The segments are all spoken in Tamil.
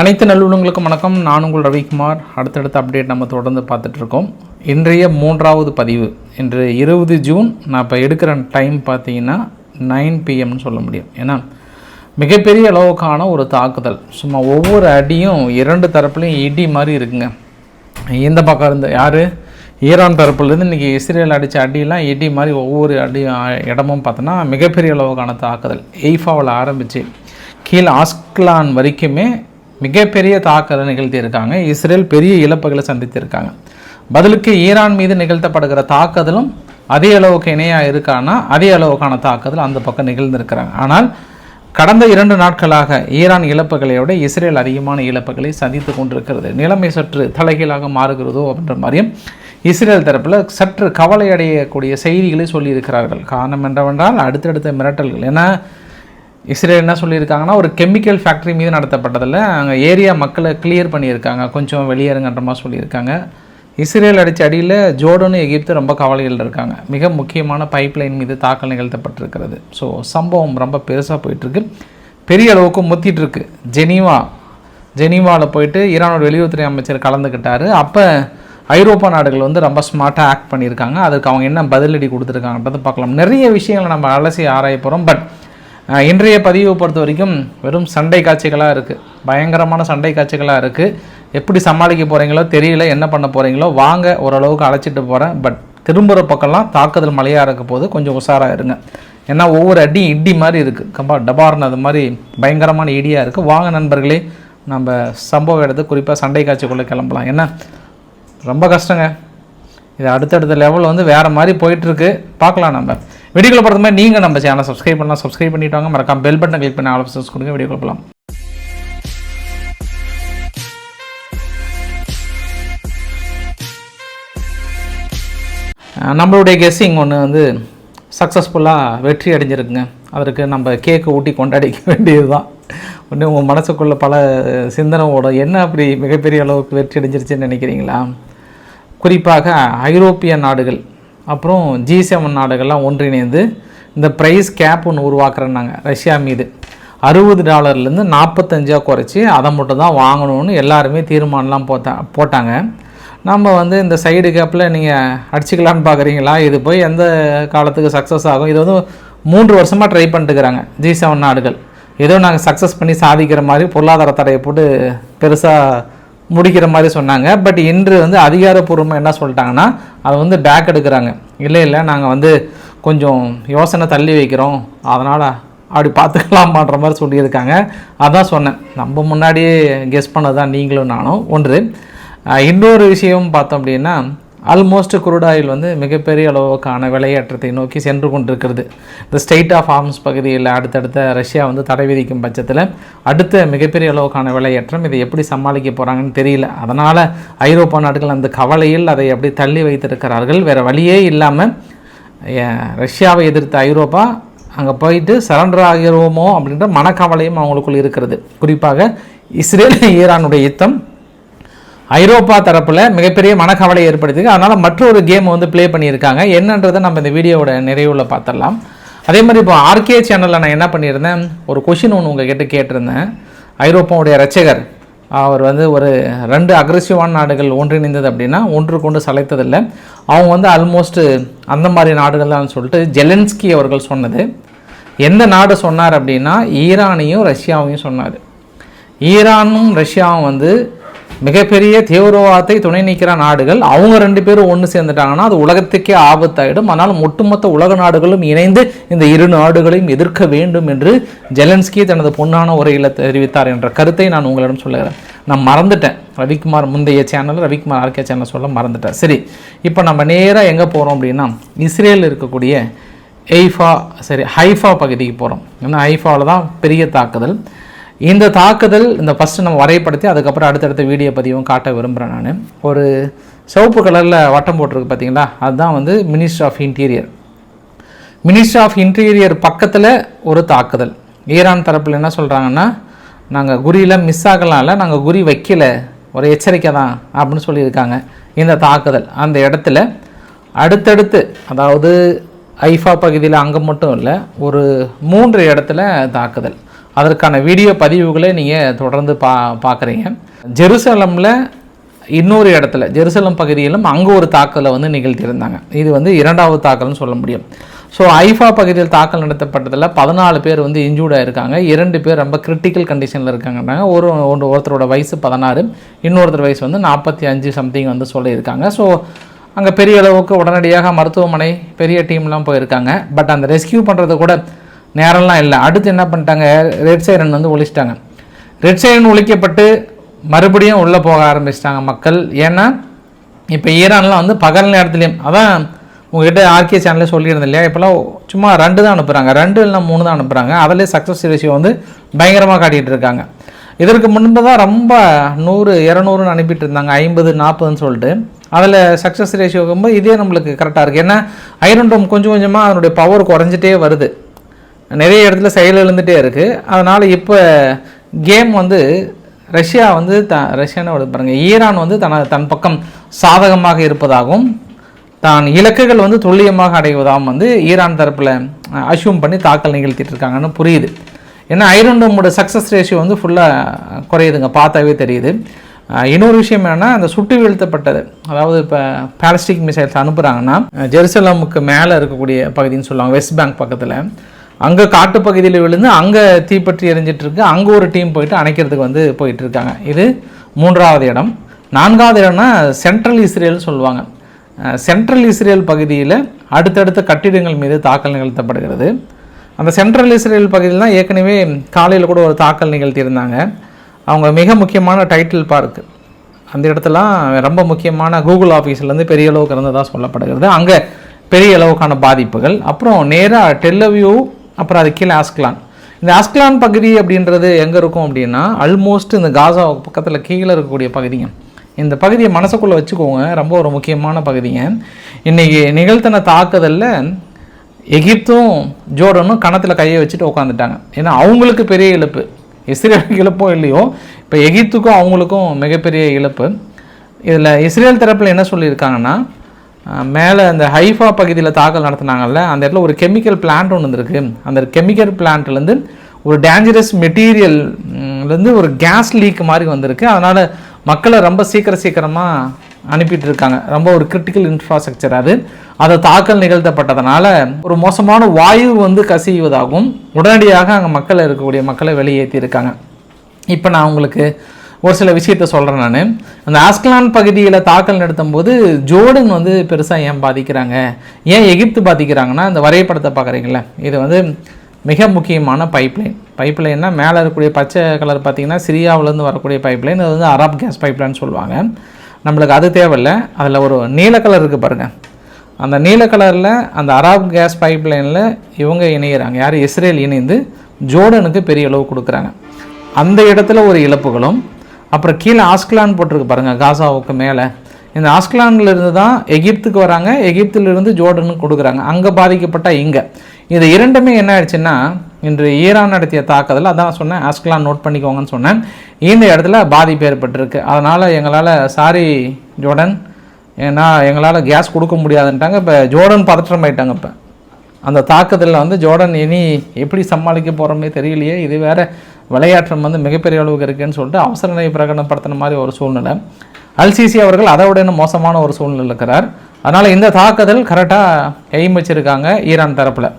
அனைத்து நல்லுள்ளங்களுக்கும் வணக்கம். நான் உங்கள் ரவிக்குமார். அடுத்தடுத்த அப்டேட் நம்ம தொடர்ந்து பார்த்துட்ருக்கோம் இன்றைய மூன்றாவது பதிவு. இன்று இருபது ஜூன். நான் இப்போ எடுக்கிற டைம் பார்த்தீங்கன்னா நைன் பிஎம்னு சொல்ல முடியும். ஏன்னா மிகப்பெரிய அளவுக்கான ஒரு தாக்குதல். சும்மா ஒவ்வொரு அடியும் இரண்டு தரப்புலையும் இடி மாதிரி இருக்குங்க. இந்த பக்கம் இருந்து யார்? ஈரான் தரப்புலேருந்து இன்றைக்கி இஸ்ரேல் அடித்த அடியெல்லாம் இடி மாதிரி ஒவ்வொரு அடி இடமும் பார்த்தோன்னா மிகப்பெரிய அளவுக்கான தாக்குதல். எய்ஃபாவில் ஆரம்பித்து கீழே ஆஸ்கலான் வரைக்குமே மிகப்பெரிய தாக்குதலை நிகழ்த்தியிருக்காங்க. இஸ்ரேல் பெரிய இழப்புகளை சந்தித்திருக்காங்க. பதிலுக்கு ஈரான் மீது நிகழ்த்தப்படுகிற தாக்குதலும் அதே அளவுக்கு இணையாக இருக்கானா அதே அளவுக்கான தாக்குதல் அந்த பக்கம் நிகழ்ந்திருக்கிறாங்க. ஆனால் கடந்த இரண்டு நாட்களாக ஈரான் இழப்புகளை விட இஸ்ரேல் அதிகமான இழப்புகளை சந்தித்து கொண்டிருக்கிறது. நிலைமை சற்று தலைகீழாக மாறுகிறதோ அப்படின்ற மாதிரியும் இஸ்ரேல் தரப்பில் சற்று கவலை அடையக்கூடிய செய்திகளை சொல்லியிருக்கிறார்கள். காரணம் என்னவென்றால் அடுத்தடுத்த மிரட்டல்கள். ஏன்னா இஸ்ரேல் என்ன சொல்லியிருக்காங்கன்னா ஒரு கெமிக்கல் ஃபேக்ட்ரி மீது நடத்தப்பட்டதில் அங்கே ஏரியா மக்களை கிளியர் பண்ணியிருக்காங்க. கொஞ்சம் வெளியேறுங்கன்ற மாதிரி சொல்லியிருக்காங்க. இஸ்ரேல் அடித்த அடியில் ஜோர்டன் எகிப்து ரொம்ப கவலையில் இருக்காங்க. மிக முக்கியமான பைப்லைன் மீது தாக்கல் நிகழ்த்தப்பட்டிருக்கிறது. ஸோ சம்பவம் ரொம்ப பெருசாக போயிட்டுருக்கு. பெரிய அளவுக்கு முத்திட்டுருக்கு. ஜெனீவா ஜெனீவாவில் போயிட்டு ஈரானோட வெளியுறவுத்துறை அமைச்சர் கலந்துக்கிட்டார். அப்போ ஐரோப்பா நாடுகள் வந்து ரொம்ப ஸ்மார்ட்டாக ஆக்ட் பண்ணியிருக்காங்க. அதுக்கு அவங்க என்ன பதிலடி கொடுத்துருக்காங்கன்றதை பார்க்கலாம். நிறைய விஷயங்களை நம்ம அலசி ஆராய போகிறோம் பட் இன்றைய பதிவை பொறுத்த வரைக்கும் வெறும் சண்டை காட்சிகளாக இருக்குது பயங்கரமான சண்டை காட்சிகளாக இருக்குது எப்படி சமாளிக்க போகிறீங்களோ தெரியல என்ன பண்ண போகிறீங்களோ வாங்க ஓரளவுக்கு அழைச்சிட்டு போகிறேன் பட் திரும்புகிற பக்கம்லாம் தாக்குதல் மழையாக இருக்க போது கொஞ்சம் உஷாராக இருங்க. ஏன்னா ஒவ்வொரு அடி இடி மாதிரி இருக்குது கம்பா டபார்னு அது மாதிரி பயங்கரமான இடியாக இருக்குது வாங்க நண்பர்களே நம்ம சம்பவ இடத்துக்கு குறிப்பாக சண்டை காட்சிக்குள்ளே கிளம்பலாம். என்ன? ரொம்ப கஷ்டங்க. இது அடுத்தடுத்த லெவல் வந்து வேறு மாதிரி போயிட்டுருக்கு பார்க்கலாம் நம்ம. வீடியோக்குள்ள போகிறது மாதிரி நீங்கள் நம்ம சேனலை சப்ஸ்கிரைப் பண்ணலாம். சப்ஸ்கிரைப் பண்ணிட்டு வாங்க. மறக்காம பெல் பட்டன் கிளிக் பண்ணி ஆல் ஆப்ஷன்ஸ் கொடுங்க. வீடியோ போகலாம் நம்மளுடைய கெஸ்ஸிங் ஒன்று வந்து சக்ஸஸ்ஃபுல்லாக வெற்றி அடைஞ்சிருக்குங்க. அதற்கு நம்ம கேக்கை ஊட்டி கொண்டாடிக்க வேண்டியது தான் ஒன்று உங்கள் மனசுக்குள்ளே பல சிந்தனை ஓடும் என்ன அப்படி மிகப்பெரிய அளவுக்கு வெற்றி அடைஞ்சிருச்சுன்னு நினைக்கிறீங்களா? குறிப்பாக ஐரோப்பிய நாடுகள். அப்புறம் ஜி செவன் நாடுகள்லாம் ஒன்றிணைந்து இந்த ப்ரைஸ் கேப் ஒன்று உருவாக்குறேன்னாங்க ரஷ்யா மீது. அறுபது டாலர்லேருந்து நாற்பத்தஞ்சாக குறைச்சி அதை மட்டும் தான் வாங்கணும்னு எல்லாருமே தீர்மானம்லாம் போட்டா போட்டாங்க. நம்ம வந்து இந்த சைடு கேப்பில் நீங்கள் அடிச்சுக்கலான்னு பார்க்குறீங்களா இது போய் எந்த காலத்துக்கு சக்ஸஸ் ஆகும்? இது வந்து மூன்று வருஷமாக ட்ரை பண்ணிட்டுக்கிறாங்க ஜி செவன் நாடுகள். ஏதோ நாங்கள் சக்ஸஸ் பண்ணி சாதிக்கிற மாதிரி பொருளாதார தடையை போட்டு பெருசாக முடிக்கிற மாதிரி சொன்னாங்க. பட் இன்று வந்து அதிகாரப்பூர்வமாக என்ன சொல்லிட்டாங்கன்னா அதை வந்து பேக் எடுக்கிறாங்க. இல்லை இல்லை நாங்கள் வந்து கொஞ்சம் யோசனை தள்ளி வைக்கிறோம். அதனால் அப்படி பார்த்துக்கலாமான்ற மாதிரி சொல்லியிருக்காங்க. அதான் சொன்னேன். நம்ம முன்னாடியே கெஸ் பண்ணதான் நீங்களும் நானும். ஒன்று இன்னொரு விஷயம் பார்த்தோம் அப்படின்னா ஆல்மோஸ்ட் குரூட் ஆயில் வந்து மிகப்பெரிய அளவுக்கான விலையேற்றத்தை நோக்கி சென்று கொண்டிருக்கிறது. இந்த ஸ்டேட் ஆஃப் ஆர்ம்ஸ் பகுதியில் அடுத்தடுத்த ரஷ்யா வந்து தடை விதிக்கும் பட்சத்தில் அடுத்த மிகப்பெரிய அளவுக்கான விலையேற்றம் இதை எப்படி சமாளிக்க போகிறாங்கன்னு தெரியல. அதனால் ஐரோப்பா நாடுகள் அந்த கவலையில் அதை அப்படி தள்ளி வைத்திருக்கிறார்கள். வேறு வழியே இல்லாமல் ரஷ்யாவை எதிர்த்த ஐரோப்பா அங்கே போயிட்டு சரண்டர் ஆகிறோமோ அப்படின்ற மனக்கவலையும் அவங்களுக்குள் இருக்கிறது. குறிப்பாக இஸ்ரேல் ஈரானுடைய யுத்தம் ஐரோப்பா தரப்பில் மிகப்பெரிய மனக்கவலை ஏற்படுத்திருக்கு. அதனால் மற்றொரு கேம் வந்து ப்ளே பண்ணியிருக்காங்க. என்னன்றதை நம்ம இந்த வீடியோவோட நிறைவில் பார்த்துடலாம். அதே மாதிரி இப்போ ஆர்கே சேனலில் நான் என்ன பண்ணியிருந்தேன்? ஒரு கொஷின் ஒன்று உங்ககிட்ட கேட்டிருந்தேன். ஐரோப்பாவுடைய ரட்சகர் அவர் வந்து ஒரு ரெண்டு அக்ரெசிவான நாடுகள் ஒன்றிணைந்தது அப்படின்னா ஒன்று கொண்டு சளைத்ததில்லை. அவங்க வந்து ஆல்மோஸ்ட் அந்த மாதிரி நாடுகள் தான் சொல்லிட்டு ஜெலன்ஸ்கி அவர்கள் சொன்னது. எந்த நாடு சொன்னார் அப்படின்னா ஈரானையும் ரஷ்யாவையும் சொன்னார். ஈரானும் ரஷ்யாவும் வந்து மிகப்பெரிய தீவிரவாதத்தை துணை நிற்கிற நாடுகள் அவங்க ரெண்டு பேரும் ஒன்று சேர்ந்துட்டாங்கன்னா அது உலகத்துக்கே ஆபத்தாயிடும். ஆனால் ஒட்டுமொத்த உலக நாடுகளும் இணைந்து இந்த இரு நாடுகளையும் எதிர்க்க வேண்டும் என்று ஜெலன்ஸ்கி தனது பொன்னான உரையில் தெரிவித்தார் என்ற கருத்தை நான் உங்களிடம் சொல்லுகிறேன். நான் மறந்துட்டேன். ரவிக்குமார் முந்தைய சேனல் ரவிக்குமார் ஆர்கே சேனல் சொல்ல மறந்துட்டேன். சரி இப்போ நம்ம நேராக எங்கே போகிறோம் அப்படின்னா இஸ்ரேலில் இருக்கக்கூடிய எய்ஃபா சரி ஹைஃபா பகுதிக்கு போகிறோம் ஏன்னா ஹைஃபாவில் தான் பெரிய தாக்குதல். இந்த தாக்குதல் இந்த ஃபஸ்ட்டு நம்ம வரைப்படுத்தி அதுக்கப்புறம் அடுத்தடுத்த வீடியோ பதிவும் காட்ட விரும்புகிறேன் நான். ஒரு சிவப்பு கலரில் வட்டம் போட்டிருக்கு பார்த்தீங்களா அதுதான் வந்து ministry of interior ministry of interior பக்கத்தில் ஒரு தாக்குதல். ஈரான் தரப்பில் என்ன சொல்கிறாங்கன்னா நாங்கள் குறியில் மிஸ் ஆகலாம்ல நாங்கள் குறி வைக்கல. ஒரு எச்சரிக்கை தான் அப்படின்னு சொல்லியிருக்காங்க. இந்த தாக்குதல் அந்த இடத்துல அடுத்தடுத்து அதாவது ஐஃபா பகுதியில் அங்கே மட்டும் இல்லை ஒரு மூன்று இடத்துல தாக்குதல். அதற்கான வீடியோ பதிவுகளை நீங்கள் தொடர்ந்து பா பார்க்குறீங்க ஜெருசலமில் இன்னொரு இடத்துல ஜெருசலம் பகுதியிலும் அங்கே ஒரு தாக்கலை வந்து நிகழ்த்தியிருந்தாங்க. இது வந்து இரண்டாவது தாக்கல்னு சொல்ல முடியும். ஸோ ஐஃபா பகுதியில் தாக்கல் நடத்தப்பட்டதில் பதினாலு பேர் வந்து இன்ஜூர்டாக இருக்காங்க இரண்டு பேர் ரொம்ப கிரிட்டிக்கல் கண்டிஷனில் இருக்காங்கன்றாங்க. ஒரு ஒன்று ஒருத்தரோட வயசு பதினாறு இன்னொருத்தர் வயசு வந்து நாற்பத்தி அஞ்சு சம்திங் வந்து சொல்லியிருக்காங்க. ஸோ அங்கே பெரிய அளவுக்கு உடனடியாக மருத்துவமனை பெரிய டீம்லாம் போயிருக்காங்க. பட் அந்த ரெஸ்கியூ பண்ணுறது கூட நேரம்லாம் இல்லை. அடுத்து என்ன பண்ணிட்டாங்க? ரெட் சைரன் வந்து ஒழிச்சிட்டாங்க. ரெட் சைரன் ஒழிக்கப்பட்டு மறுபடியும் உள்ளே போக ஆரம்பிச்சிட்டாங்க மக்கள். ஏன்னா இப்போ ஈரான்லாம் வந்து பகல் நேரத்துலேயும் அதான் உங்ககிட்ட ஆர்கே சேனலே சொல்லியிருந்தேன் இல்லையா? இப்போலாம் சும்மா ரெண்டு தான் அனுப்புகிறாங்க ரெண்டு இல்லை மூணு தான் அனுப்புகிறாங்க அதிலே சக்ஸஸ் ரேஷியோ வந்து பயங்கரமாக காட்டிகிட்டு இருக்காங்க. இதற்கு முன்பு தான் ரொம்ப நூறு இரநூறுன்னு அனுப்பிட்டு இருந்தாங்க. ஐம்பது நாற்பதுன்னு சொல்லிட்டு. அதில் சக்ஸஸ் ரேஷியோ போது இதே நம்மளுக்கு கரெக்டாக இருக்குது ஏன்னா ஐரன் டோம் கொஞ்சம் கொஞ்சமாக அதனுடைய பவர் குறைஞ்சிட்டே வருது. நிறைய இடத்துல செயல் எழுந்துகிட்டே இருக்குது அதனால் இப்போ கேம் வந்து ரஷ்யா வந்து த ரஷ்யான்னு பாருங்கள் ஈரான் வந்து தன தன் பக்கம் சாதகமாக இருப்பதாகவும் தான் இலக்குகள் வந்து துல்லியமாக அடைவதாகவும் வந்து ஈரான் தரப்பில் அஷ்யூம் பண்ணி தாக்கல் நிகழ்த்திட்டு இருக்காங்கன்னு புரியுது. ஏன்னா ஐரன் டோமோட சக்ஸஸ் ரேஷியோ வந்து ஃபுல்லாக குறையுதுங்க பார்த்தாவே தெரியுது. இன்னொரு விஷயம் என்னென்னா அந்த சுட்டு வீழ்த்தப்பட்டது. அதாவது இப்போ பேலஸ்டிக் மிசைல்ஸ் அனுப்புகிறாங்கன்னா ஜெருசலமுக்கு மேலே இருக்கக்கூடிய பகுதின்னு சொல்லுவாங்க வெஸ்ட் பேங்க் பக்கத்தில். அங்கே காட்டுப்பகுதியில் விழுந்து அங்கே தீப்பற்றி எரிஞ்சிட்ருக்கு அங்கே ஒரு டீம் போயிட்டு அணைக்கிறதுக்கு வந்து போயிட்டு இருக்காங்க இது மூன்றாவது இடம். நான்காவது இடம்னா சென்ட்ரல் இஸ்ரேல் சொல்லுவாங்க. சென்ட்ரல் இஸ்ரேல் பகுதியில் அடுத்தடுத்த கட்டிடங்கள் மீது தாக்கல் நிகழ்த்தப்படுகிறது. அந்த சென்ட்ரல் இஸ்ரேல் பகுதியில் தான் ஏற்கனவே காலையில் கூட ஒரு தாக்கல் நிகழ்த்தியிருந்தாங்க. அவங்க மிக முக்கியமான டைட்டில் பார்க் அந்த இடத்துலாம் ரொம்ப முக்கியமான கூகுள் ஆஃபீஸ்லேருந்து பெரிய அளவுக்கு இருந்ததாக சொல்லப்படுகிறது. அங்கே பெரிய அளவுக்கான பாதிப்புகள். அப்புறம் நேராக டெல்லவியூ அப்புறம் அது கீழே ஆஸ்கலான். இந்த ஆஸ்கலான் பகுதி அப்படின்றது எங்கே இருக்கும் அப்படின்னா ஆல்மோஸ்ட் இந்த காசா பக்கத்தில் கீழே இருக்கக்கூடிய பகுதிங்க. இந்த பகுதியை மனசுக்குள்ளே வச்சுக்கோங்க ரொம்ப ஒரு முக்கியமான பகுதிங்க. இன்றைக்கி நிகழ்த்தின தாக்குதலில் எகிப்தும் ஜோர்டனும் கணத்தில் கையை வச்சுட்டு உட்காந்துட்டாங்க ஏன்னா அவங்களுக்கு பெரிய இழப்பு. இஸ்ரேலுக்கு இழப்போ இல்லையோ இப்போ எகிப்துக்கும் அவங்களுக்கும் மிகப்பெரிய இழப்பு. இதில் இஸ்ரேல் தரப்பில் என்ன சொல்லியிருக்காங்கன்னா மேலே அந்த ஹைஃபா பகுதியில் தாக்கல் நடத்துனாங்கல்ல அந்த இடத்துல ஒரு கெமிக்கல் பிளான்ட் ஒன்று இருந்திருக்கு அந்த கெமிக்கல் பிளான்ட்லேருந்து ஒரு டேஞ்சரஸ் மெட்டீரியல்லேருந்து ஒரு கேஸ் லீக் மாதிரி வந்திருக்கு. அதனால் மக்களை ரொம்ப சீக்கிர சீக்கிரமாக அனுப்பிட்டு இருக்காங்க. ரொம்ப ஒரு கிரிட்டிக்கல் இன்ஃப்ராஸ்ட்ரக்சர் அது. அதை தாக்கல் நிகழ்த்தப்பட்டதுனால ஒரு மோசமான வாயு வந்து கசியுவதாகவும் உடனடியாக அங்கே மக்களை இருக்கக்கூடிய மக்களை வெளியேற்றி இருக்காங்க. இப்போ நான் உங்களுக்கு ஒரு சில விஷயத்த சொல்கிறேன் நான். அந்த ஆஸ்கலான் பகுதியில் தாக்கல் நடத்தும் போது ஜோர்டன் வந்து பெருசாக ஏன் பாதிக்கிறாங்க? ஏன் எகிப்து பாதிக்கிறாங்கன்னா இந்த வரைபடத்தை பார்க்குறீங்களே இது வந்து மிக முக்கியமான பைப்லைன் பைப்லைன்னா மேலே இருக்கக்கூடிய பச்சை கலர் பார்த்தீங்கன்னா சிரியாவிலேருந்து வரக்கூடிய பைப்லைன் அது வந்து அராப் கேஸ் பைப்லைன் சொல்லுவாங்க. நம்மளுக்கு அது தேவையில்லை. அதில் ஒரு நீல கலர் இருக்குது பாருங்கள் அந்த நீல கலரில் அந்த அராப் கேஸ் பைப்லைனில் இவங்க இணையிறாங்க. யார்? இஸ்ரேல் இணைந்து ஜோர்டனுக்கு பெரிய அளவு கொடுக்குறாங்க. அந்த இடத்துல ஒரு இழப்புகளும் அப்புறம் கீழே ஆஸ்கலான் போட்டிருக்கு பாருங்கள் காசாவுக்கு மேலே. இந்த ஆஸ்கலான்ல இருந்து தான் எகிப்துக்கு வராங்க எகிப்திலிருந்து ஜோர்டனுக்கு கொடுக்குறாங்க. அங்கே பாதிக்கப்பட்ட இங்கே. இது இரண்டுமே என்ன ஆயிடுச்சுன்னா இன்று ஈரான் நடத்திய தாக்குதல் அதான் சொன்னேன் ஆஸ்கலான் நோட் பண்ணிக்கோங்கன்னு சொன்னேன். இந்த இடத்துல பாதிப்பு ஏற்பட்டிருக்கு. அதனால் எங்களால் சாரி ஜோர்டன் ஏன்னா எங்களால் கேஸ் கொடுக்க முடியாதுன்ட்டாங்க. இப்போ ஜோர்டன் பதற்றம் ஆயிட்டாங்க இப்போ. அந்த தாக்குதலில் வந்து ஜோர்டன் இனி எப்படி சமாளிக்க போகிறோமே தெரியலையே. இது வேறு விளையாட்டம் வந்து மிகப்பெரிய அளவுக்கு இருக்குன்னு சொல்லிட்டு அவசர நிலை பிரகடனப்படுத்தின மாதிரி ஒரு சூழ்நிலை. அல்சிசி அவர்கள் அதை விட இன்னும் மோசமான ஒரு சூழ்நிலை இருக்கிறார். அதனால் இந்த தாக்குதல் கரெக்டாக எய்ம் வச்சுருக்காங்க ஈரான் தரப்பில்.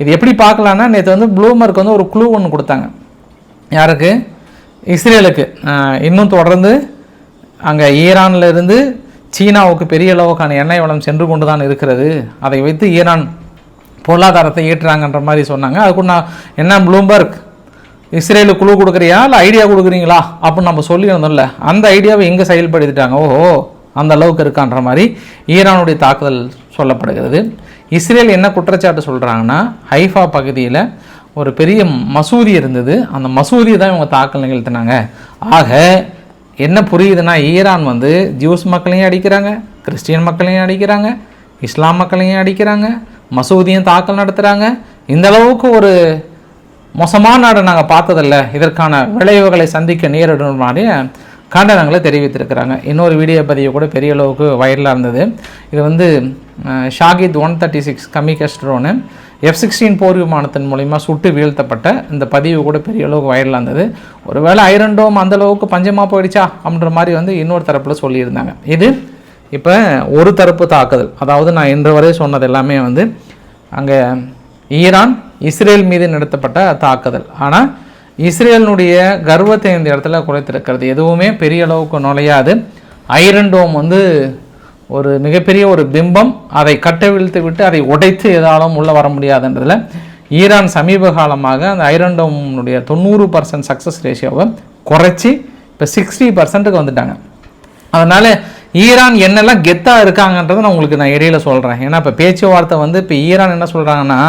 இது எப்படி பார்க்கலான்னா நேற்று வந்து ப்ளூமர்க்கு வந்து ஒரு குழு ஒன்று கொடுத்தாங்க. யாருக்கு? இஸ்ரேலுக்கு. இன்னும் தொடர்ந்து அங்கே ஈரானில் இருந்து சீனாவுக்கு பெரிய அளவுக்கான எண்ணெய் வளம் சென்று கொண்டு தான் இருக்கிறது. அதை வைத்து ஈரான் பொருளாதாரத்தை ஈட்டுறாங்கன்ற மாதிரி சொன்னாங்க. அதுக்கு நான் என்ன ப்ளூம்பர்க் இஸ்ரேலுக்கு குழு கொடுக்குறியா இல்லை ஐடியா கொடுக்குறீங்களா? அப்படின்னு நம்ம சொல்லியிருந்தோம்ல. அந்த ஐடியாவை எங்கே செயல்படுத்திட்டாங்க? ஓஹோ அந்த அளவுக்கு இருக்கான்ற மாதிரி ஈரானுடைய தாக்குதல் சொல்லப்படுகிறது. இஸ்ரேல் என்ன குற்றச்சாட்டு சொல்கிறாங்கன்னா ஹைஃபா பகுதியில் ஒரு பெரிய மசூதி இருந்தது. அந்த மசூதியை தான் இவங்க தாக்கல் நிகழ்த்தினாங்க. ஆக என்ன புரியுதுன்னா ஈரான் வந்து ஜூஸ் மக்களையும் அடிக்கிறாங்க கிறிஸ்டியன் மக்களையும் அடிக்கிறாங்க இஸ்லாம் மக்களையும் அடிக்கிறாங்க மசூதியும் தாக்கல் நடத்துகிறாங்க இந்த அளவுக்கு ஒரு மோசமான நாடு நாங்கள் பார்த்ததில்ல. இதற்கான விளைவுகளை சந்திக்க நேரிடும் மாதிரி கண்டனங்களை தெரிவித்திருக்கிறாங்க. இன்னொரு வீடியோ பதிவு கூட பெரிய அளவுக்கு வைரலாக இருந்தது. இது வந்து Shahed one thirty six kamikaze drone F sixteen போர் விமானத்தின் மூலிமா சுட்டு வீழ்த்தப்பட்ட இந்த பதிவு கூட பெரிய அளவுக்கு வைரலாக இருந்தது. ஒருவேளை ஐரன் டோம் அந்த அளவுக்கு பஞ்சமாக போயிடுச்சா அப்படின்ற மாதிரி வந்து இன்னொரு தரப்பில் சொல்லியிருந்தாங்க. இது இப்போ ஒரு தரப்பு தாக்குதல். அதாவது நான் இன்று வரை சொன்னது எல்லாமே வந்து அங்கே ஈரான் இஸ்ரேல் மீது நடத்தப்பட்ட தாக்குதல். ஆனால் இஸ்ரேலினுடைய கர்வத்தை இந்த இடத்துல குறைத்திருக்கிறது. எதுவுமே பெரிய அளவுக்கு நுழையாது. ஐரன் டோம் வந்து ஒரு மிகப்பெரிய ஒரு பிம்பம். அதை கட்டவிழ்த்து விட்டு அதை உடைத்து எதாலும் உள்ளே வர முடியாதுன்றதுல ஈரான் சமீப காலமாக அந்த ஐரன் டோம்னுடைய தொண்ணூறு பர்சன்ட் சக்ஸஸ் ரேஷியோவை குறைச்சி இப்போ சிக்ஸ்டி பர்சன்ட்டுக்கு வந்துட்டாங்க. அதனால் ஈரான் என்னெல்லாம் கெத்தாக இருக்காங்கன்றதை நான் உங்களுக்கு நான் இடையில சொல்கிறேன் ஏன்னா இப்போ பேச்சுவார்த்தை வந்து இப்போ ஈரான் என்ன சொல்கிறாங்கன்னா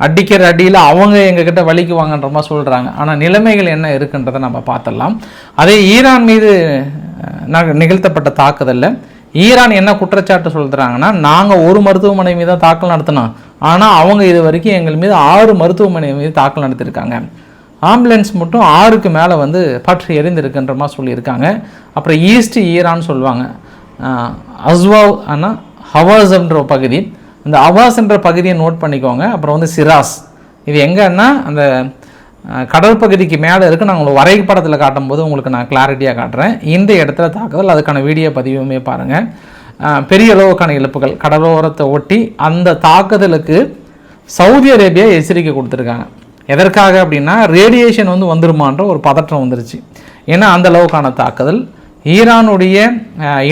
அடிக்கிற அடியில் அவங்க எங்ககிட்ட வலிக்குவாங்கன்ற மாதிரி சொல்கிறாங்க ஆனால் நிலைமைகள் என்ன இருக்குன்றதை நம்ம பார்த்துடலாம். அதே ஈரான் மீது நக- நிகழ்த்தப்பட்ட தாக்குதலில். ஈரான் என்ன குற்றச்சாட்டு சொல்கிறாங்கன்னா நாங்கள் ஒரு மருத்துவமனை மீது தான் தாக்கல் நடத்தினோம். ஆனால் அவங்க இது வரைக்கும் எங்கள் மீது ஆறு மருத்துவமனை மீது தாக்கல் நடத்தியிருக்காங்க. ஆம்புலன்ஸ் மட்டும் ஆறுக்கு மேலே வந்து பற்றி எரிந்திருக்குன்ற மாதிரி சொல்லியிருக்காங்க. அப்புறம் ஈஸ்ட் ஈரான் சொல்லுவாங்க. அஸ்வாவ் ஆனால் ஹவாஸ்ன்ற பகுதி. இந்த அவாஸ்ன்ற பகுதியை நோட் பண்ணிக்கோங்க. அப்புறம் வந்து சிராஸ். இது எங்கன்னா அந்த கடற்பகுதிக்கு கடல் பகுதிக்கு மேலே இருக்குது நான் உங்களுக்கு வரைபடத்தில் காட்டும்போது உங்களுக்கு நான் கிளாரிட்டியாக காட்டுறேன். இந்த இடத்துல தாக்குதல் அதுக்கான வீடியோ பதிவுமே பாருங்கள் பெரிய அளவுக்கான இழப்புகள். கடலோரத்தை ஒட்டி அந்த தாக்குதலுக்கு சவுதி அரேபியா எச்சரிக்கை கொடுத்துருக்காங்க. எதற்காக அப்படின்னா ரேடியேஷன் வந்து வந்துருமான்ற ஒரு பதற்றம் வந்துருச்சு. ஏன்னா அந்த அளவுக்கான தாக்குதல். ஈரானுடைய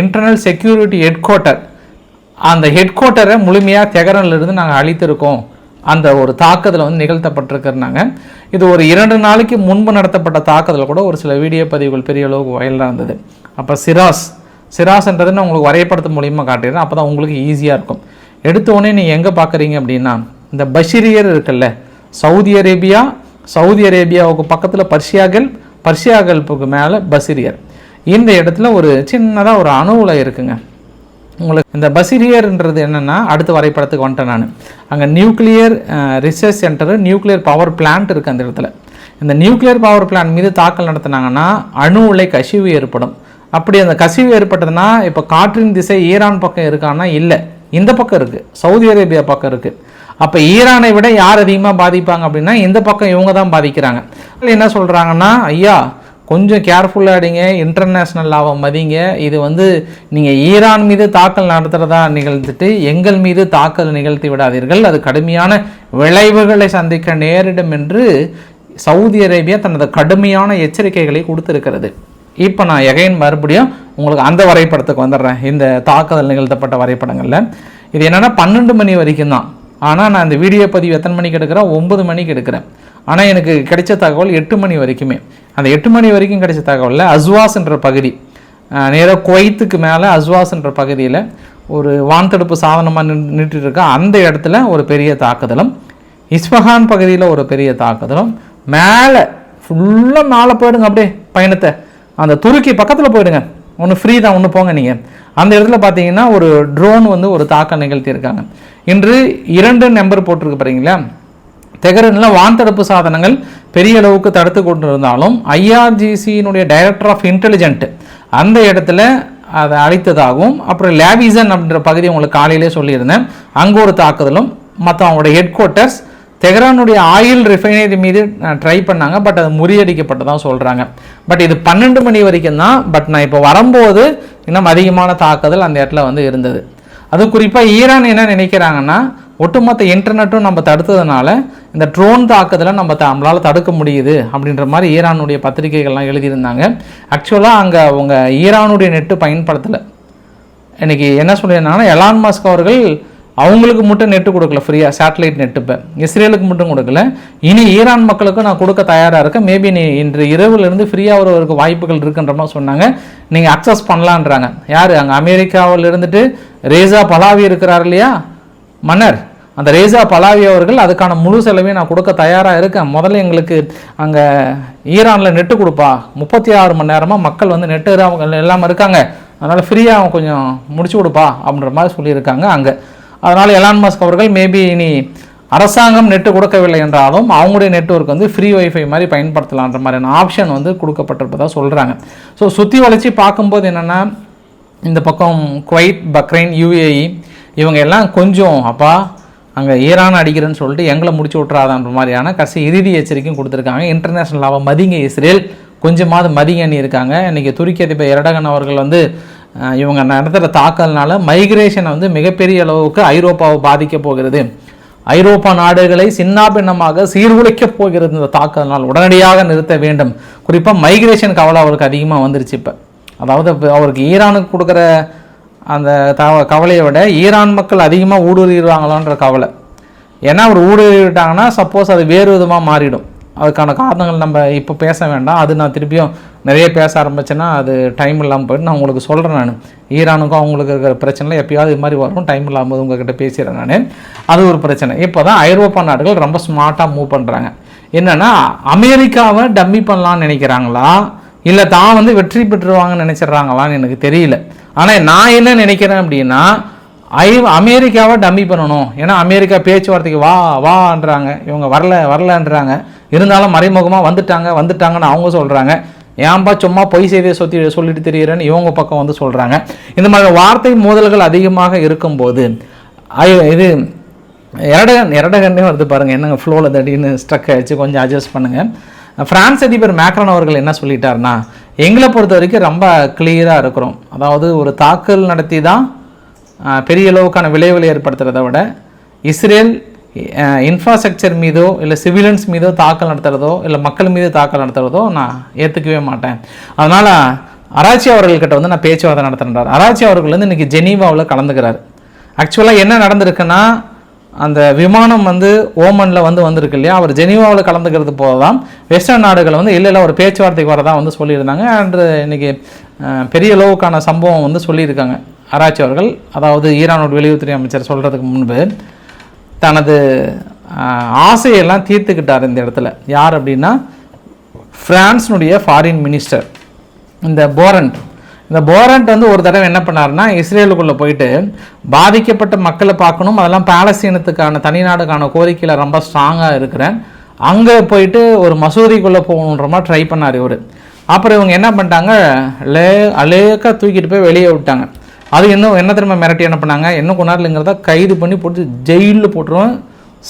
இன்டர்னல் செக்யூரிட்டி ஹெட் குவார்ட்டர் அந்த ஹெட் குவார்ட்டரை முழுமையாக தெகரன்லேருந்து நாங்கள் அழித்திருக்கோம். அந்த ஒரு தாக்குதலை வந்து நிகழ்த்தப்பட்டிருக்கிறனாங்க இது ஒரு இரண்டு நாளைக்கு முன்பு நடத்தப்பட்ட தாக்குதல் கூட ஒரு சில வீடியோ பதிவுகள் பெரிய அளவுக்கு வயலாக இருந்தது. அப்போ சிராஸ் சிராஸ்ன்றது நான் உங்களுக்கு வரைபடத்து மூலியமாக காட்டிடுறேன். அப்போ தான் உங்களுக்கு ஈஸியாக இருக்கும். எடுத்தோடனே நீங்கள் எங்கே பார்க்குறீங்க அப்படின்னா இந்த பஷீரியர் இருக்குல்ல சவுதி அரேபியா சவுதி அரேபியாவுக்கு பக்கத்தில் பர்ஷியாகல் பர்ஷியாகல்ப்புக்கு மேலே பசிரியர் இந்த இடத்துல ஒரு சின்னதாக ஒரு அணுவில் இருக்குங்க. உங்களுக்கு இந்த பசிரியர்ன்றது என்னென்னா அடுத்த வரைபடத்துக்கு வந்துட்டேன் நான். அங்கே nuclear research centre nuclear power plant இருக்குது அந்த இடத்துல. இந்த நியூக்ளியர் பவர் பிளான்ட் மீது தாக்கல் நடத்தினாங்கன்னா அணு உலை கசிவு ஏற்படும். அப்படி அந்த கசிவு ஏற்பட்டதுன்னா இப்போ காற்றின் திசை ஈரான் பக்கம் இருக்கான்னா இல்லை. இந்த பக்கம் இருக்குது சவுதி அரேபியா பக்கம் இருக்குது அப்போ ஈரானை விட யார் அதிகமாக பாதிப்பாங்க அப்படின்னா இந்த பக்கம் இவங்க தான் பாதிக்கிறாங்க. என்ன சொல்கிறாங்கன்னா ஐயா கொஞ்சம் கேர்ஃபுல்லாக அடிங்க இன்டர்நேஷ்னல் லாவை மதிங்க. இது வந்து நீங்கள் ஈரான் மீது தாக்கல் நடத்துகிறதா நிகழ்ந்துட்டு எங்கள் மீது தாக்கல் நிகழ்த்தி விடாதீர்கள். அது கடுமையான விளைவுகளை சந்திக்க நேரிடும் என்று சவுதி அரேபியா தனது கடுமையான எச்சரிக்கைகளை கொடுத்துருக்கிறது. இப்போ நான் எகைன் மறுபடியும் உங்களுக்கு அந்த வரைபடத்துக்கு வந்துடுறேன். இந்த தாக்குதல் நிகழ்த்தப்பட்ட வரைபடங்களில். இது என்னென்னா பன்னெண்டு மணி வரைக்கும் தான். ஆனால் நான் இந்த வீடியோ பதிவு எத்தனை மணிக்கு எடுக்கிறேன்? ஒம்பது மணிக்கு எடுக்கிறேன். ஆனால் எனக்கு கிடைச்ச தகவல் எட்டு மணி வரைக்குமே. அந்த எட்டு மணி வரைக்கும் கிடைச்ச தகவலில் அஸ்வாஸ்ன்ற பகுதி. நேராக குவைத்துக்கு மேலே அஸ்வாஸ்ன்ற பகுதியில் ஒரு வான்தடுப்பு சாதனமாக நின்று நின்றுட்டு இருக்க அந்த இடத்துல ஒரு பெரிய தாக்குதலும் இஸ்பஹான் பகுதியில் ஒரு பெரிய தாக்குதலும் மேலே ஃபுல்லாக மேலே போயிடுங்க அப்படியே பயணத்தை. அந்த துருக்கி பக்கத்தில் போயிடுங்க. ஒன்று ஃப்ரீ தான் ஒன்று போங்க நீங்கள் அந்த இடத்துல பார்த்தீங்கன்னா ஒரு ட்ரோன் வந்து ஒரு தாக்கம் நிகழ்த்தியிருக்காங்க. இன்று இரண்டு நம்பர் போட்டிருக்கு பாருங்களா தெஹரனில் வான்தடுப்பு சாதனங்கள் பெரிய அளவுக்கு தடுத்து கொண்டு இருந்தாலும் ஐஆர்ஜிசியினுடைய டைரக்டர் ஆஃப் இன்டெலிஜென்ட் அந்த இடத்துல அதை அழித்ததாகவும் அப்புறம் லேவிசன் அப்படின்ற பகுதி உங்களுக்கு காலையிலே சொல்லியிருந்தேன். அங்கே ஒரு தாக்குதலும் மற்ற அவங்களுடைய ஹெட் குவார்ட்டர்ஸ் தெஹ்ரானுடைய ஆயில் ரிஃபைனரி மீது ட்ரை பண்ணாங்க. பட் அது முறியடிக்கப்பட்டதான் சொல்கிறாங்க பட் இது பன்னெண்டு மணி வரைக்கும் தான். பட் நான் இப்போ வரும்போது இன்னும் அதிகமான தாக்குதல் அந்த இடத்துல வந்து இருந்தது. அது குறிப்பாக ஈரான் என்ன நினைக்கிறாங்கன்னா ஒட்டுமொத்த இன்டர்நெட்டும் நம்ம தடுத்ததுனால இந்த ட்ரோன் தாக்குதலை நம்ம த நம்மளால் தடுக்க முடியுது அப்படின்ற மாதிரி ஈரானுடைய பத்திரிகைகள்லாம் எழுதியிருந்தாங்க. ஆக்சுவலாக அங்கே அவங்க ஈரானுடைய நெட்டு பயன்படுத்தலை. இன்றைக்கி என்ன சொல்லியிருந்தாங்கன்னா எலான் மாஸ்க் அவர்கள் அவங்களுக்கு மட்டும் நெட்டு கொடுக்கல ஃப்ரீயாக சேட்டலைட் நெட்டு இப்போ. இஸ்ரேலுக்கு மட்டும் கொடுக்கல. இனி ஈரான் மக்களுக்கும் நான் கொடுக்க தயாராக இருக்கேன். மேபி நீ இன்று இரவுலேருந்து ஃப்ரீயாக ஒருவருக்கு வாய்ப்புகள் இருக்குன்ற மாதிரி சொன்னாங்க. நீங்கள் அக்சஸ் பண்ணலான்றாங்க. யார்? அங்கே அமெரிக்காவில் இருந்துட்டு ரேசா பலாவி இருக்கிறார் இல்லையா? மன்னர். அந்த ரேசா பலாவி அவர்கள் அதுக்கான முழு செலவையும் நான் கொடுக்க தயாராக இருக்கேன். முதல்ல எங்களுக்கு அங்கே ஈரானில் நெட்டு கொடுப்பா. முப்பத்தி ஆறு மணி நேரமாக மக்கள் வந்து நெட்டு இல்லாமல் இருக்காங்க. அதனால் ஃப்ரீயாக கொஞ்சம் முடிச்சு கொடுப்பா அப்படின்ற மாதிரி சொல்லியிருக்காங்க அங்கே. அதனால் எலான் மாஸ்க் அவர்கள் மேபி இனி அரசாங்கம் நெட்டு கொடுக்கவில்லை என்றாலும் அவங்களுடைய நெட்ஒர்க் வந்து ஃப்ரீ வைஃபை மாதிரி பயன்படுத்தலான்ற மாதிரியான ஆப்ஷன் வந்து கொடுக்கப்பட்டிருப்பதாக சொல்கிறாங்க ஸோ சுற்றி வளைச்சி பார்க்கும்போது என்னென்னா இந்த பக்கம் குவைட் பக்ரைன் யூஏஇ இவங்க எல்லாம் கொஞ்சம் அப்பா அங்கே ஈரான் அடிக்கிறேன்னு சொல்லிட்டு எங்களை முடிச்சு விட்றாதான்ற மாதிரியான கடைசி இறுதி எச்சரிக்கையும் கொடுத்துருக்காங்க. இன்டர்நேஷனல் லாவை மதிங்க இஸ்ரேல். கொஞ்சமாவது மதிங்கன்னு இருக்காங்க இன்றைக்கி துருக்கி அதிபர் எரடகன் அவர்கள் வந்து இவங்க நடத்துகிற தாக்கல்னால மைக்ரேஷனை வந்து மிகப்பெரிய அளவுக்கு ஐரோப்பாவை பாதிக்க போகிறது. ஐரோப்பா நாடுகளை சின்னாபின்னமாக சீர்குலைக்கப் போகிறது இந்த தாக்கல்னால் உடனடியாக நிறுத்த வேண்டும். குறிப்பாக மைக்ரேஷன் கவலை அவருக்கு அதிகமாக வந்துருச்சு இப்போ. அதாவது இப்போ அவருக்கு ஈரானுக்கு கொடுக்குற அந்த தவ கவலையை விட ஈரான் மக்கள் அதிகமாக ஊடுருவிடுவாங்களான்ற கவலை. ஏன்னா அவர் ஊடுருவிட்டாங்கன்னா சப்போஸ் அது வேறு விதமாக மாறிடும். அதுக்கான காரணங்கள் நம்ம இப்போ பேச வேண்டாம். அது நான் திருப்பியும் நிறைய பேச ஆரம்பிச்சேன்னா அது டைம் இல்லாமல் போயிட்டு நான் உங்களுக்கு சொல்கிறேன் நான். ஈரானுக்கும் அவங்களுக்கு இருக்கிற பிரச்சனைலாம் எப்பயாவது இது மாதிரி வரும். டைம் இல்லாமல் போது உங்ககிட்ட பேசிடுறேன் நான். அது ஒரு பிரச்சனை. இப்போ தான் ஐரோப்பா நாடுகள் ரொம்ப ஸ்மார்ட்டாக மூவ் பண்ணுறாங்க என்னென்னா அமெரிக்காவை டம்மி பண்ணலான்னு நினைக்கிறாங்களா? இல்லை தான் வந்து வெற்றி பெற்றுருவாங்கன்னு நினச்சிட்றாங்களான்னு எனக்கு தெரியல. ஆனால் நான் என்ன நினைக்கிறேன் அப்படின்னா ஐ அமெரிக்காவை டம்மி பண்ணணும். ஏன்னா அமெரிக்கா பேச்சுவார்த்தைக்கு வா வான்றாங்க இவங்க வரல வரலன்றாங்க இருந்தாலும் மறைமுகமாக வந்துட்டாங்க வந்துட்டாங்கன்னு அவங்க சொல்கிறாங்க ஏன்பா சும்மா பொய் செய்தியை சொத்தி சொல்லிட்டு தெரியுறேன்னு இவங்க பக்கம் வந்து சொல்கிறாங்க இந்த மாதிரி வார்த்தை மோதல்கள் அதிகமாக இருக்கும்போது ஐ இது எரடகன் இரடகன்னே வருது பாருங்கள் என்னங்க ஃப்ளோவில் திடீர்னு ஸ்ட்ரக் ஆயிடுச்சு. கொஞ்சம் அட்ஜஸ்ட் பண்ணுங்கள் ஃப்ரான்ஸ் அதிபர் மேக்ரான் அவர்கள் என்ன சொல்லிட்டாருன்னா எங்களை பொறுத்த வரைக்கும் ரொம்ப கிளியராக இருக்கிறோம். அதாவது ஒரு தாக்கல் நடத்தி தான் பெரிய அளவுக்கான விளைவுகளை ஏற்படுத்துகிறத விட இஸ்ரேல் இன்ஃப்ராஸ்ட்ரக்சர் மீதோ இல்லை சிவிலன்ஸ் மீதோ தாக்கல் நடத்துகிறதோ இல்லை மக்கள் மீது தாக்கல் நடத்துகிறதோ நான் ஏற்றுக்கவே மாட்டேன். அதனால் அராச்சி அவர்கள்கிட்ட வந்து நான் பேச்சுவார்த்தை நடத்துகிறார் அராச்சி அவர்கள் வந்து இன்றைக்கி ஜெனீவாவில் கலந்துக்கிறார். ஆக்சுவலாக என்ன நடந்திருக்குன்னா அந்த விமானம் வந்து ஓமனில் வந்து வந்திருக்கு இல்லையா? அவர் ஜெனீவாவில் கலந்துக்கிறது போக தான் வெஸ்டர்ன் நாடுகள் வந்து இல்லை இல்லை ஒரு பேச்சுவார்த்தைக்கு வரதான் வந்து சொல்லியிருந்தாங்க. அன்று இன்றைக்கி பெரிய அளவுக்கான சம்பவம் வந்து சொல்லியிருக்காங்க. ஆராய்ச்சி அவர்கள் அதாவது ஈரானோட வெளியுறவுத்துறை அமைச்சர் சொல்கிறதுக்கு முன்பு தனது ஆசையெல்லாம் தீர்த்துக்கிட்டார் இந்த இடத்துல. யார் அப்படின்னா ஃப்ரான்ஸினுடைய ஃபாரின் மினிஸ்டர் இந்த போரண்ட். இந்த போரண்ட் வந்து ஒரு தடவை என்ன பண்ணார்னா இஸ்ரேலுக்குள்ளே போயிட்டு பாதிக்கப்பட்ட மக்களை பார்க்கணும். அதெல்லாம் பாலஸ்தீனத்துக்கான தனிநாடுக்கான கோரிக்கையில் ரொம்ப ஸ்ட்ராங்காக இருக்கிறேன். அங்கே போயிட்டு ஒரு மசூதிக்குள்ளே போகணுன்ற மாதிரி ட்ரை பண்ணார் இவர். அப்புறம் இவங்க என்ன பண்ணிட்டாங்க லே அலேக்காக தூக்கிட்டு போய் வெளியே விட்டாங்க. அது இன்னும் என்ன திரும்ப மிரட்டி என்ன பண்ணாங்க? என்ன கொண்டாடுலங்கிறத கைது பண்ணி போட்டு ஜெயிலில் போட்டுருவோம்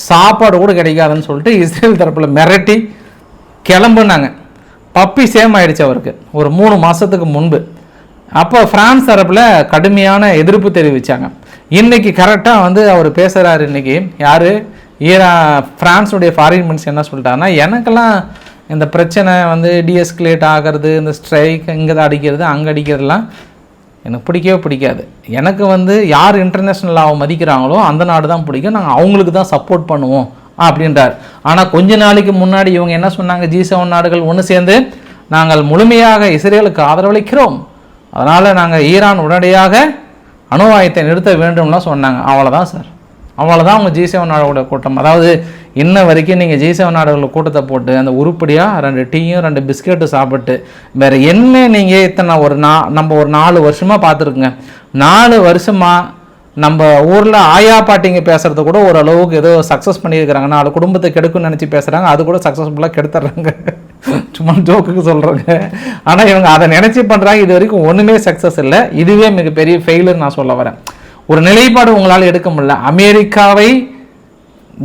சாப்பாடு கூட கிடைக்காதுன்னு சொல்லிட்டு இஸ்ரேல் தரப்பில் மிரட்டி கிளம்புனாங்க. பப்பி சேம் ஆயிடுச்சு அவருக்கு. ஒரு மூணு மாதத்துக்கு முன்பு. அப்போ பிரான்ஸ் தரப்பில் கடுமையான எதிர்ப்பு தெரிவித்தாங்க இன்றைக்கி கரெக்டாக வந்து அவர் பேசுகிறாரு இன்றைக்கி யார்? ஈரா ஃப்ரான்ஸுடைய ஃபாரின் மினிஸ்டர் என்ன சொல்லிட்டாருன்னா எனக்கெல்லாம் இந்த பிரச்சனை வந்து டிஎஸ்கலேட் ஆகிறது இந்த ஸ்ட்ரைக் இங்கே தான் அடிக்கிறது அங்கே அடிக்கிறதுலாம் எனக்கு பிடிக்கவே பிடிக்காது. எனக்கு வந்து யார் இன்டர்நேஷ்னலாக மதிக்கிறாங்களோ அந்த நாடு தான் பிடிக்கும். நாங்கள் அவங்களுக்கு தான் சப்போர்ட் பண்ணுவோம் அப்படின்றார். ஆனால் கொஞ்ச நாளைக்கு முன்னாடி இவங்க என்ன சொன்னாங்க? ஜி செவன் நாடுகள் ஒன்று சேர்ந்து நாங்கள் முழுமையாக இஸ்ரேலுக்கு ஆதரவளிக்கிறோம். அதனால் நாங்கள் ஈரான் உடனடியாக அணுவாயத்தை நிறுத்த வேண்டும்லாம் சொன்னாங்க. அவ்வளோதான் சார் அவ்வளோதான் அவங்க ஜி செவன் நாடோட கூட்டம். அதாவது இன்ன வரைக்கும் நீங்கள் ஜி செவன் நாடுகளோட கூட்டத்தை போட்டு அந்த உருப்படியாக ரெண்டு டீயும் ரெண்டு பிஸ்கெட்டும் சாப்பிட்டு வேறு என்ன நீங்கள் இத்தனை ஒரு நா நம்ம ஒரு நாலு வருஷமாக பார்த்துருக்குங்க. நாலு வருஷமாக நம்ம ஊரில் ஆயா பாட்டிங்க பேசுகிறது கூட ஓரளவுக்கு ஏதோ சக்ஸஸ் பண்ணியிருக்கிறாங்க. நாலு குடும்பத்தை கெடுக்குன்னு நினச்சி பேசுகிறாங்க அது கூட சக்ஸஸ்ஃபுல்லாக கெடுத்துட்றாங்க சும்மா ஜோக்குக்கு சொல்கிறாங்க ஆனால் இவங்க அதை நினச்சி பண்ணுறாங்க இது வரைக்கும் ஒன்றுமே சக்ஸஸ் இல்லை. இதுவே மிகப்பெரிய ஃபெயிலுன்னு நான் சொல்ல வரேன். ஒரு நிலைப்பாடு உங்களால் எடுக்க முடியல. அமெரிக்காவை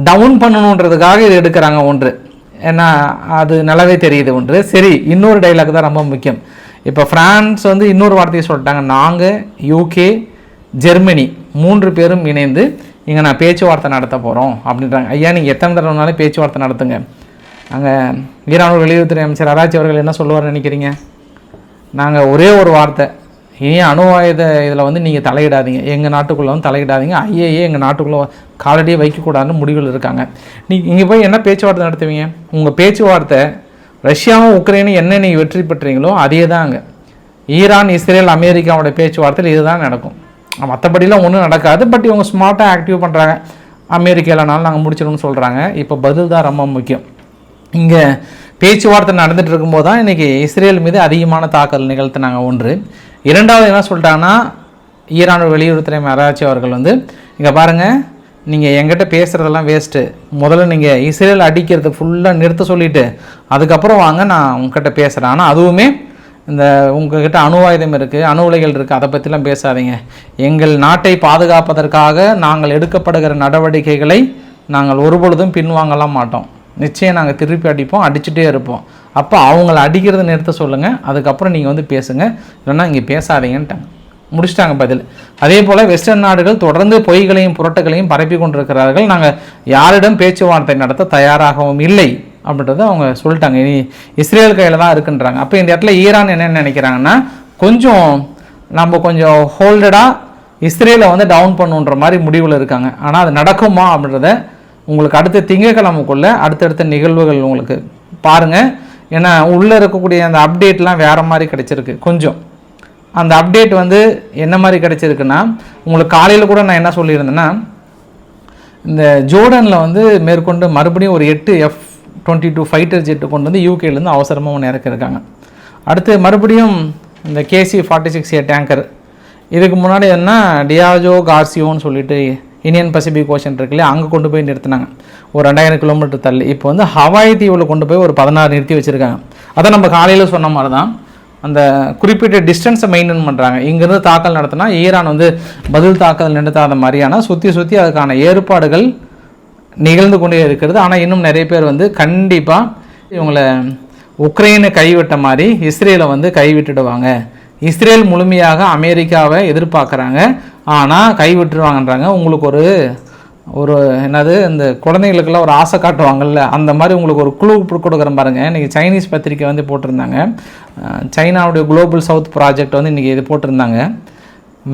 டவுன் பண்ணணுன்றதுக்காக இது எடுக்கிறாங்க ஒன்று. ஏன்னா அது நல்லாவே தெரியுது ஒன்று. சரி இன்னொரு டைலாக் தான் ரொம்ப முக்கியம். இப்போ ஃப்ரான்ஸ் வந்து இன்னொரு வார்த்தையை சொல்லிட்டாங்க. நாங்கள் யூகே ஜெர்மனி மூன்று பேரும் இணைந்து இங்கே நான் பேச்சுவார்த்தை நடத்த போகிறோம் அப்படின்றாங்க. ஐயா நீங்கள் எத்தனை தடவைனாலும் பேச்சுவார்த்தை நடத்துங்க. அங்கே ஈரானூர் வெளியுறவுத்துறை அமைச்சர் ஆராய்ச்சி அவர்கள் என்ன சொல்லுவார் நினைக்கிறீங்க? நாங்கள் ஒரே ஒரு வார்த்தை. இனி அணு ஆயுத இதில் வந்து நீங்கள் தலையிடாதீங்க. எங்கள் நாட்டுக்குள்ளே வந்து தலையிடாதீங்க. ஐஏஏ எங்கள் நாட்டுக்குள்ளே காலடியே வைக்கக்கூடாதுன்னு முடிவில் இருக்காங்க. நீ இங்கே போய் என்ன பேச்சுவார்த்தை நடத்துவீங்க? உங்கள் பேச்சுவார்த்தை ரஷ்யாவும் உக்ரைனும் என்ன நீங்கள் வெற்றி பெற்றீங்களோ அதே தான் அங்கே. ஈரான் இஸ்ரேல் அமெரிக்காவோட பேச்சுவார்த்தையில் இதுதான் நடக்கும். மற்றபடிலாம் ஒன்றும் நடக்காது. பட் இவங்க ஸ்மார்ட்டாக ஆக்டிவ் பண்ணுறாங்க அமெரிக்காவிலனாலும் நாங்கள் முடிச்சிடணும்னு சொல்கிறாங்க இப்போ பதில் தான் ரொம்ப முக்கியம். இங்கே பேச்சுவார்த்தை நடந்துகிட்டு இருக்கும்போது தான் இன்றைக்கி இஸ்ரேல் மீது அதிகமான தாக்குதல் நிகழ்த்தினாங்க ஒன்று. இரண்டாவது என்ன சொல்லிட்டாங்கன்னா ஈரான் வெளியுறவுத்துறை மராட்சி அவர்கள் வந்து இங்கே பாருங்கள் நீங்கள் எங்கிட்ட பேசுகிறதெல்லாம் வேஸ்ட்டு முதல்ல நீங்கள் இஸ்ரேல் அடிக்கிறது ஃபுல்லாக நிறுத்த சொல்லிவிட்டு அதுக்கப்புறம் வாங்க நான் உங்ககிட்ட பேசுகிறேன் ஆனால் அதுவுமே இந்த உங்ககிட்ட அணு ஆயுதம் இருக்குது அணு உலைகள் இருக்குது அதை பற்றிலாம் பேசாதீங்க. எங்கள் நாட்டை பாதுகாப்பதற்காக நாங்கள் எடுக்கப்படுகிற நடவடிக்கைகளை நாங்கள் ஒருபொழுதும் பின்வாங்கலாம் மாட்டோம். நிச்சயம் நாங்கள் திருப்பி அடிப்போம் அடிச்சுட்டே இருப்போம். அப்போ அவங்கள அடிக்கிறத நிறுத்த சொல்லுங்கள் அதுக்கப்புறம் நீங்கள் வந்து பேசுங்க. இல்லைன்னா இங்கே பேசாதீங்கன்ட்டாங்க. முடிச்சிட்டாங்க பதில். அதே போல் வெஸ்டர்ன் நாடுகள் தொடர்ந்து பொய்களையும் புரட்டுகளையும் பரப்பி கொண்டிருக்கிறார்கள். நாங்கள் யாரிடம் பேச்சுவார்த்தை நடத்த தயாராகவும் இல்லை அப்படின்றத அவங்க சொல்லிட்டாங்க. இனி இஸ்ரேல் கையில் தான் இருக்குன்றாங்க. அப்போ இந்த இடத்துல ஈரான் என்ன நினைக்கிறாங்கன்னா கொஞ்சம் நம்ம கொஞ்சம் ஹோல்டடாக இஸ்ரேலை வந்து டவுன் பண்ணுன்ற மாதிரி முடிவில் இருக்காங்க. ஆனால் அது நடக்குமா அப்படின்றத உங்களுக்கு அடுத்த திங்கக்கிழமைக்குள்ளே அடுத்தடுத்த நிகழ்வுகள் உங்களுக்கு பாருங்கள் ஏன்னா உள்ளே இருக்கக்கூடிய அந்த அப்டேட்லாம் வேறு மாதிரி கிடச்சிருக்கு கொஞ்சம். அந்த அப்டேட் வந்து என்ன மாதிரி கிடச்சிருக்குன்னா உங்களுக்கு காலையில் கூட நான் என்ன சொல்லியிருந்தேன்னா இந்த ஜோர்டனில் வந்து மேற்கொண்டு மறுபடியும் ஒரு எட்டு F twenty two fighter jet கொண்டு வந்து யூகேலேருந்து அவசரமாக ஒன்று இறக்கிருக்காங்க அடுத்து மறுபடியும் இந்த KC forty six A tanker இதுக்கு முன்னாடி என்ன டியாஜோ கார்சியோன்னு சொல்லிட்டு இந்தியன் பசிபிக் ஓஷன் இருக்குல்லையா அங்கே கொண்டு போய் நிறுத்தினாங்க. ஒரு ரெண்டாயிரம் கிலோமீட்டர் தள்ளி. இப்போ வந்து ஹவாய் தீவில் கொண்டு போய் ஒரு பதினாறு நிறுத்தி வச்சுருக்காங்க. அதை நம்ம காலையில் சொன்ன மாதிரி தான் அந்த குறிப்பிட்ட டிஸ்டன்ஸை மெயின்டைன் பண்ணுறாங்க இங்கேருந்து தாக்கல் நடத்தினா ஈரான் வந்து பதில் தாக்கல் நடத்தாத மாதிரியான சுற்றி சுற்றி அதுக்கான ஏற்பாடுகள் நிகழ்ந்து கொண்டே இருக்கிறது. ஆனால் இன்னும் நிறைய பேர் வந்து கண்டிப்பாக இவங்களை உக்ரைனை கைவிட்ட மாதிரி இஸ்ரேலை வந்து கைவிட்டுடுவாங்க. இஸ்ரேல் முழுமையாக அமெரிக்காவை எதிர்பார்க்குறாங்க. ஆனால் கைவிட்டுருவாங்கன்றாங்க. உங்களுக்கு ஒரு ஒரு என்னது இந்த குழந்தைங்களுக்கெல்லாம் ஒரு ஆசை காட்டுவாங்கல்ல. அந்த மாதிரி உங்களுக்கு ஒரு குழு கொடுக்குறேன் பாருங்கள் இன்றைக்கி சைனீஸ் பத்திரிக்கை வந்து போட்டிருந்தாங்க. சைனாவுடைய குளோபல் சவுத் ப்ராஜெக்ட் வந்து இன்றைக்கி இது போட்டிருந்தாங்க.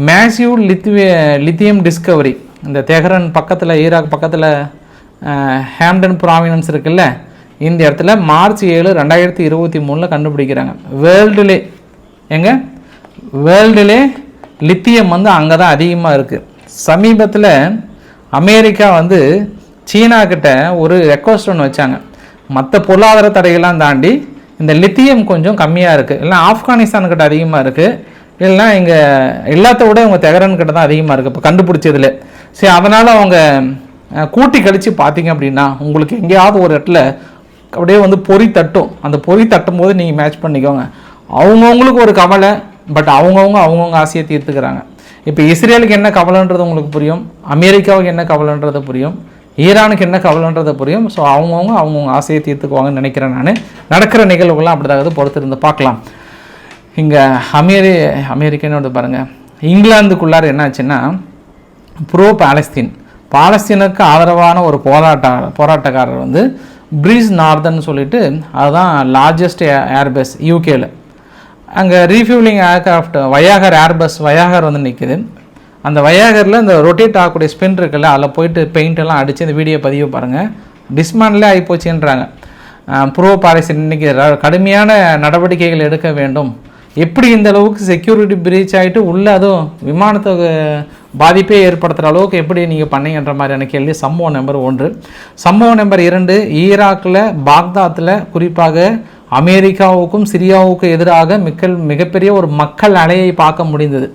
மேசிவ் லித்வே லித்தியம் டிஸ்கவரி இந்த தெஹரன் பக்கத்தில் ஈராக் பக்கத்தில் ஹேம்டன் ப்ராவினன்ஸ் இருக்குல்ல இந்த இடத்துல மார்ச் ஏழு ரெண்டாயிரத்தி இருபத்தி மூணில் கண்டுபிடிக்கிறாங்க. வேர்ல்டுலே எங்க? வேர்ல்டுலே லித்தியம் வந்து அங்கே தான் அதிகமாக இருக்குது சமீபத்தில் அமெரிக்கா வந்து சீனா கிட்ட ஒரு ரெக்வஸ்ட் ஒன்று வச்சாங்க. மற்ற பொருளாதார தடைகள்லாம் தாண்டி இந்த லித்தியம் கொஞ்சம் கம்மியாக இருக்குது இல்லைன்னா ஆப்கானிஸ்தான் கிட்ட அதிகமாக இருக்குது இல்லைன்னா இங்கே எல்லாத்த விட இவங்க தகரன் கிட்ட தான் அதிகமாக இருக்குது இப்போ கண்டுபிடிச்சதில். சரி அதனால் அவங்க கூட்டி கழித்து பார்த்தீங்க அப்படின்னா உங்களுக்கு எங்கேயாவது ஒரு இடத்துல அப்படியே வந்து பொறி தட்டும். அந்த பொறி தட்டும் போது நீங்கள் மேட்ச் பண்ணிக்கோங்க. அவங்கவுங்களுக்கு ஒரு கவலை பட் அவங்கவுங்க அவங்கவுங்க ஆசையை தீர்த்துக்கிறாங்க. இப்போ இஸ்ரேலுக்கு என்ன கவலைன்றது உங்களுக்கு புரியும்? அமெரிக்காவுக்கு என்ன கவலைன்றது புரியும்? ஈரானுக்கு என்ன கவலைன்றது புரியும்? ஸோ அவங்கவுங்க அவங்கவுங்க ஆசையை தீர்த்துக்குவாங்கன்னு நினைக்கிறேன் நான். நடக்கிற நிகழ்வுகள்லாம் அப்படிதாவது பொறுத்திருந்து பார்க்கலாம். இங்கே அமெரி அமெரிக்கன்னு பாருங்கள் இங்கிலாந்துக்குள்ளார என்னாச்சுன்னா ப்ரோ பாலஸ்தீன் பாலஸ்தீனுக்கு ஆதரவான ஒரு போராட்ட போராட்டக்காரர் வந்து பிரீஸ் நார்தன் சொல்லிட்டு அதுதான் லார்ஜஸ்ட் ஏர்பேஸ் யூகேல அங்கே refuelling aircraft Voyager Airbus Voyager வந்து நிற்குது அந்த வயாகரில் இந்த ரொட்டேட் ஆகக்கூடிய ஸ்பின் இருக்குல்ல அதில் போயிட்டு பெயிண்ட் எல்லாம் அடித்து இந்த வீடியோ பதிவு பாருங்கள் டிஸ்மான்லே ஆகிப்போச்சுன்றாங்க ப்ரோ பாரிசன் இன்னைக்கு கடுமையான நடவடிக்கைகள் எடுக்க வேண்டும். எப்படி இந்த அளவுக்கு செக்யூரிட்டி பிரீச் ஆகிட்டு உள்ளே அதுவும் விமானத்துக்கு பாதிப்பே ஏற்படுத்துகிற அளவுக்கு எப்படி நீங்கள் பண்ணீங்கன்ற மாதிரியான கேள்வி. சம்பவம் நம்பர் ஒன்று. சம்பவம் நம்பர் இரண்டு ஈராக்கில் பாக்தாத்தில் குறிப்பாக அமெரிக்காவுக்கும் சிரியாவுக்கும் எதிராக மிக்க மிகப்பெரிய ஒரு மக்கள் அலையை பார்க்க முடிந்தது.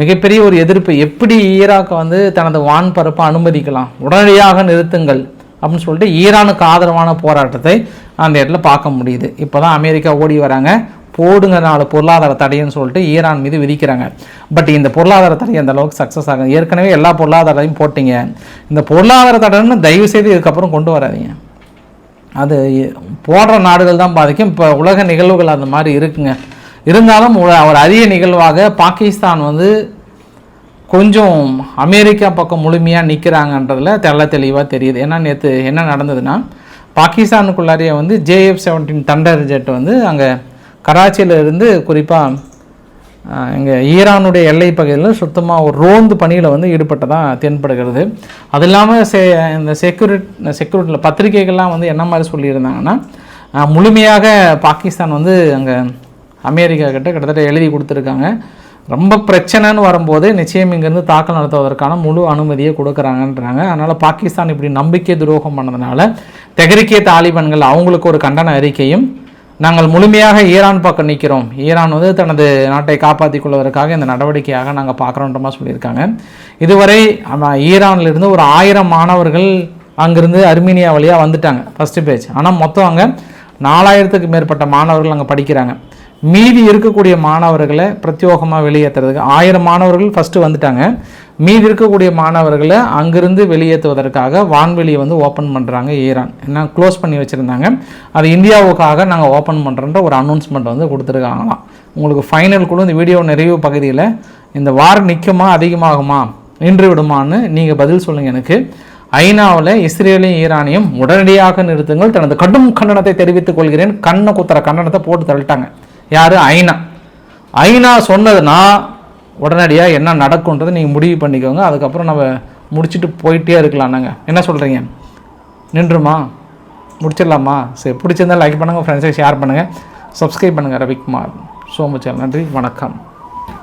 மிகப்பெரிய ஒரு எதிர்ப்பு. எப்படி ஈராக்கை வந்து தனது வான் பரப்பை அனுமதிக்கலாம்? உடனடியாக நிறுத்துங்கள் அப்படின்னு சொல்லிட்டு ஈரானுக்கு ஆதரவான போராட்டத்தை அந்த இடத்துல பார்க்க முடியுது. இப்போ தான் அமெரிக்கா ஓடி வராங்க. போடுங்க நாலு பொருளாதார தடைன்னு சொல்லிட்டு ஈரான் மீது விதிக்கிறாங்க. பட் இந்த பொருளாதார தடை அந்த அளவுக்கு சக்ஸஸ் ஆகும் ஏற்கனவே எல்லா பொருளாதாரத்தையும் போட்டீங்க. இந்த பொருளாதார தடைன்னு தயவு செய்து இதுக்கப்புறம் கொண்டு வராதீங்க. அது போடுற நாடுகள் தான் பாதிக்கும். இப்போ உலக நிகழ்வுகள் அந்த மாதிரி இருக்குங்க. இருந்தாலும் ஒரு அரிய நிகழ்வாக பாகிஸ்தான் வந்து கொஞ்சம் அமெரிக்கா பக்கம் முழுமையாக நிற்கிறாங்கன்றதில் தெள்ள தெளிவாக தெரியுது. ஏன்னா நேற்று என்ன நடந்ததுன்னா பாகிஸ்தானுக்குள்ளாரையே வந்து ஜேஎஃப் செவன்டீன் தண்டர் ஜெட் வந்து அங்கே கராச்சியில் இருந்து குறிப்பாக இங்கே ஈரானுடைய எல்லை பகுதியில் சுத்தமாக ஒரு ரோந்து பணியில் வந்து ஈடுபட்டதாக தென்படுகிறது. அது இல்லாமல் செ இந்த செக்யூரிட் செக்யூரிட்டியில் பத்திரிகைகள்லாம் வந்து என்ன மாதிரி சொல்லியிருந்தாங்கன்னா முழுமையாக பாகிஸ்தான் வந்து அங்கே அமெரிக்கா கிட்ட கிட்டத்தட்ட எழுதி கொடுத்துருக்காங்க. ரொம்ப பிரச்சனைன்னு வரும்போது நிச்சயம் இங்கேருந்து தாக்கல் நடத்துவதற்கான முழு அனுமதியை கொடுக்குறாங்கன்றாங்க. அதனால் பாகிஸ்தான் இப்படி நம்பிக்கை துரோகம் பண்ணதுனால தெஹரிக்கே தாலிபான்கள் அவங்களுக்கு ஒரு கண்டன அறிக்கையும் நாங்கள் முழுமையாக ஈரான் பக்கம் நிற்கிறோம். ஈரான் வந்து தனது நாட்டை காப்பாற்றிக் கொள்வதற்காக இந்த நடவடிக்கையாக நாங்கள் பார்க்குறோன்றமாக சொல்லியிருக்காங்க. இதுவரை ஈரான்லேருந்து ஒரு ஆயிரம் மாணவர்கள் அங்கிருந்து அர்மீனியா வழியாக வந்துட்டாங்க. ஃபஸ்ட்டு பேஜ் ஆனால் மொத்தம் அங்கே நாலாயிரத்துக்கு மேற்பட்ட மாணவர்கள் அங்கே படிக்கிறாங்க. மீதி இருக்கக்கூடிய மாணவர்களை பிரத்யோகமாக வெளியேற்றுறதுக்கு ஆயிரம் மாணவர்கள் ஃபஸ்ட்டு வந்துட்டாங்க. மீதி இருக்கக்கூடிய மாணவர்களை அங்கிருந்து வெளியேற்றுவதற்காக வான்வெளியை வந்து ஓப்பன் பண்ணுறாங்க ஈரான். என்ன க்ளோஸ் பண்ணி வச்சுருந்தாங்க. அது இந்தியாவுக்காக நாங்கள் ஓப்பன் பண்ணுறன்ற ஒரு அனௌன்ஸ்மெண்ட் வந்து கொடுத்துருக்காங்களாம். உங்களுக்கு ஃபைனல் கூட இந்த வீடியோ நிறைவு பகுதியில் இந்த வாரம் நிற்குமா அதிகமாகுமா நின்று விடுமான்னு நீங்கள் பதில் சொல்லுங்கள் எனக்கு. ஐநாவில் இஸ்ரேலையும் ஈரானையும் உடனடியாக நிறுத்துங்கள். தனது கடும் கண்டனத்தை தெரிவித்துக் கொள்கிறேன். கண்ணை குத்துற கண்டனத்தை போட்டு தள்ளிட்டாங்க. யார்? ஐநா. ஐநா சொன்னதுன்னா உடனடியாக என்ன நடக்கும்ன்றதை நீங்கள் முடிவு பண்ணிக்கோங்க. அதுக்கப்புறம் நம்ம முடிச்சுட்டு போயிட்டே இருக்கலாம் நாங்கள் என்ன சொல்கிறீங்க நின்றுமா? முடிச்சிடலாமா? சரி பிடிச்சிருந்தா லைக் பண்ணுங்கள் ஃப்ரெண்ட்ஸை ஷேர் பண்ணுங்கள் சப்ஸ்கிரைப் பண்ணுங்கள் ரவிக்குமார். ஸோ மச் நன்றி வணக்கம்.